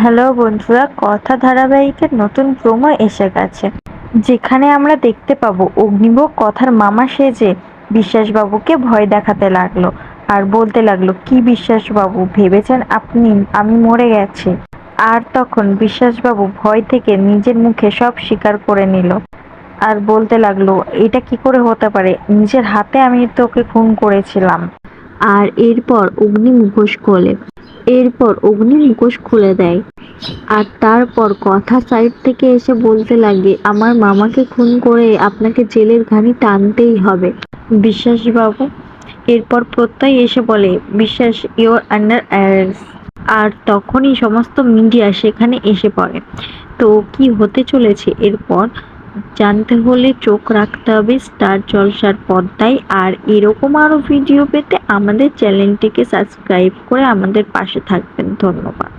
Hello বন্ধুরা, কথা ধারাবাহিকের নতুন প্রোমো এসে গেছে। যেখানে আমরা দেখতে পাবো অগ্নিভোগ কথার মামা সেজে বিশ্বাসবাবুকে ভয় দেখাতে লাগল আর বলতে লাগল, কি বিশ্বাসবাবু, ভেবেছেন আপনি আমি মরে গেছি? আর তখন বিশ্বাসবাবু ভয় থেকে নিজের মুখে সব স্বীকার করে নিল। আর বলতে লাগল, এটা কি করে হতে পারে? নিজের হাতে আমি তোকে খুন করেছিলাম। আর এরপর অগ্নি মুখোশ খোলে। এরপর অগ্নি মুখোশ খুলে দেয়। আর তারপর কথা সাইড থেকে এসে বলতে লাগে, আমার মামাকে খুন করে আপনাকে জেলের ঘানি টানতেই হবে। বিশ্বাসবাবু এরপর প্রত্যয় এসে বলে, বিশ্বাস ইওর আন্ডার অ্যারেস্ট আর তখনই সমস্ত মিডিয়া সেখানে এসে পড়ে। তো কি হতে চলেছে? এরপর জানতে হলে চোখ রাখতে হবে স্টার জলসার পর্দায়। আর এরকম আরও ভিডিও পেতে আমাদের চ্যানেলটিকে সাবস্ক্রাইব করে আমাদের পাশে থাকবেন। ধন্যবাদ।